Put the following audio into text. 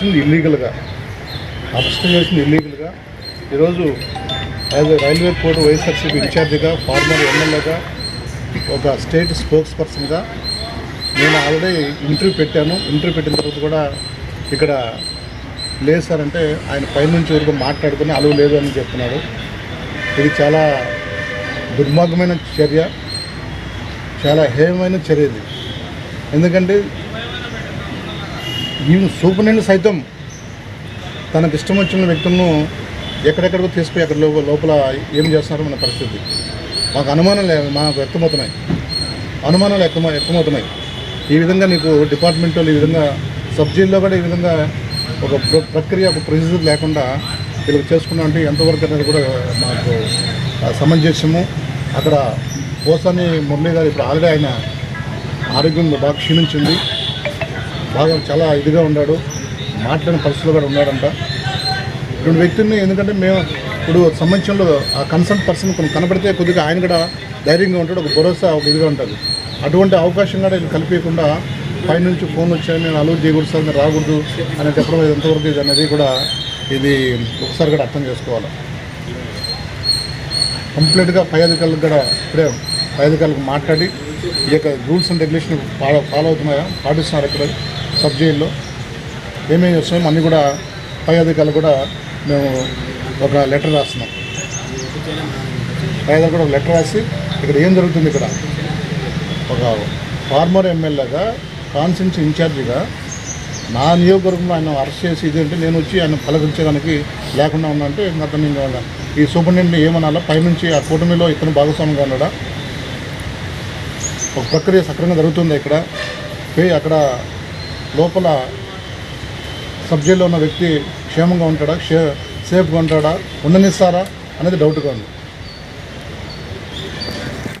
చేసింది ఇల్లీగల్గా అరెస్ట్ చేసింది ఇల్లీగల్గా ఈరోజు యాజ్ రైల్వే కోర్టు వైఎస్ఆర్సీపీ ఇన్ఛార్జిగా ఫార్మర్ ఎమ్మెల్యేగా ఒక స్టేట్ స్పోక్స్ పర్సన్గా నేను ఆల్రెడీ ఇంటర్వ్యూ పెట్టాను. ఇంటర్వ్యూ పెట్టిన తర్వాత కూడా ఇక్కడ లేదు సార్ అంటే ఆయన పైనుంచి వరకు మాట్లాడుకుని అలువు లేదు అని చెప్తున్నాడు. ఇది చాలా దుర్మార్గమైన చర్య. చాలా హేయమైన చర్య ఇది. ఎందుకంటే ఈ సూపరింటెండెంట్ సైతం తనకు ఇష్టం వచ్చిన వ్యక్తులను ఎక్కడెక్కడికో తీసుకుపోయి అక్కడ లోపల లోపల ఏం చేస్తున్నారో మన పరిస్థితి. మాకు అనుమానాలు మాకు వ్యక్తమవుతున్నాయి. అనుమానాలు వ్యక్తం వ్యక్తమవుతున్నాయి. ఈ విధంగా నీకు డిపార్ట్మెంట్ వాళ్ళు ఈ విధంగా సబ్జీల్లో కూడా ఈ విధంగా ఒక ప్రక్రియ ఒక ప్రొసీజర్ లేకుండా వీళ్ళకి చేసుకున్నాం అంటే ఎంతవరకు అనేది కూడా మాకు సమంజసము. అక్కడ పోసాని మురళీ గారు ఇప్పుడు ఆల్రెడీ ఆయన ఆరోగ్యం బాగా క్షీణించింది. బాగా చాలా ఇదిగా ఉన్నాడు. మాట్లాడిన పరిస్థితిలో కూడా ఉన్నాడంట. ఇటువంటి వ్యక్తుల్ని ఎందుకంటే మేము ఇప్పుడు సంబంధంలో ఆ కన్సల్ట్ పర్సన్ కొన్ని కనబడితే కొద్దిగా ఆయన కూడా ధైర్యంగా ఉంటాడు ఒక భరోసా ఒక ఇదిగా ఉంటుంది అటువంటి అవకాశం కూడా వీళ్ళు కల్పించకుండా పైనుంచి ఫోన్ వచ్చాయి నేను అలౌ చేయకూడదు సార్ మీరు రాకూడదు అని చెప్పడం ఎంతవరకు ఇది అనేది కూడా ఇది ఒకసారి కూడా అర్థం చేసుకోవాలి. కంప్లీట్గా పై అధికారులకు కూడా ఇప్పుడే పై అధికారులకు మాట్లాడి ఈ యొక్క rules and regulation follow follow అవుతున్నాయా? పాటిస్తున్నారు ఇక్కడ. సబ్ జైల్లో ఏమేమి చేస్తాం అన్నీ కూడా పై అధికారులు కూడా మేము ఒక లెటర్ రాస్తున్నాం. పై అధికారులు కూడా ఒక లెటర్ రాసి ఇక్కడ ఏం జరుగుతుంది ఇక్కడ? ఒక ఫార్మర్ ఎమ్మెల్యేగా కాన్సెన్స్ ఇన్ఛార్జిగా నా నియోజకవర్గంలో ఆయన అరెస్ట్ చేసి ఇదేంటి నేను వచ్చి ఆయన పలకరించడానికి లేకుండా ఉన్నా అంటే అతను ఇంకా ఈ సూపరింటెండెంట్ ఏమనాలా? పైనుంచి ఆ కూటమిలో ఇతను భాగస్వామిగా ఉన్నాడా ఒక ప్రక్రియ సక్రమంగా జరుగుతుంది ఇక్కడ? పోయి అక్కడ లోపల సబ్జెక్ట్లో ఉన్న వ్యక్తి క్షేమంగా ఉంటాడా క్షే సేఫ్గా ఉంటాడా ఉండనిస్తారా అనేది డౌట్గా ఉంది.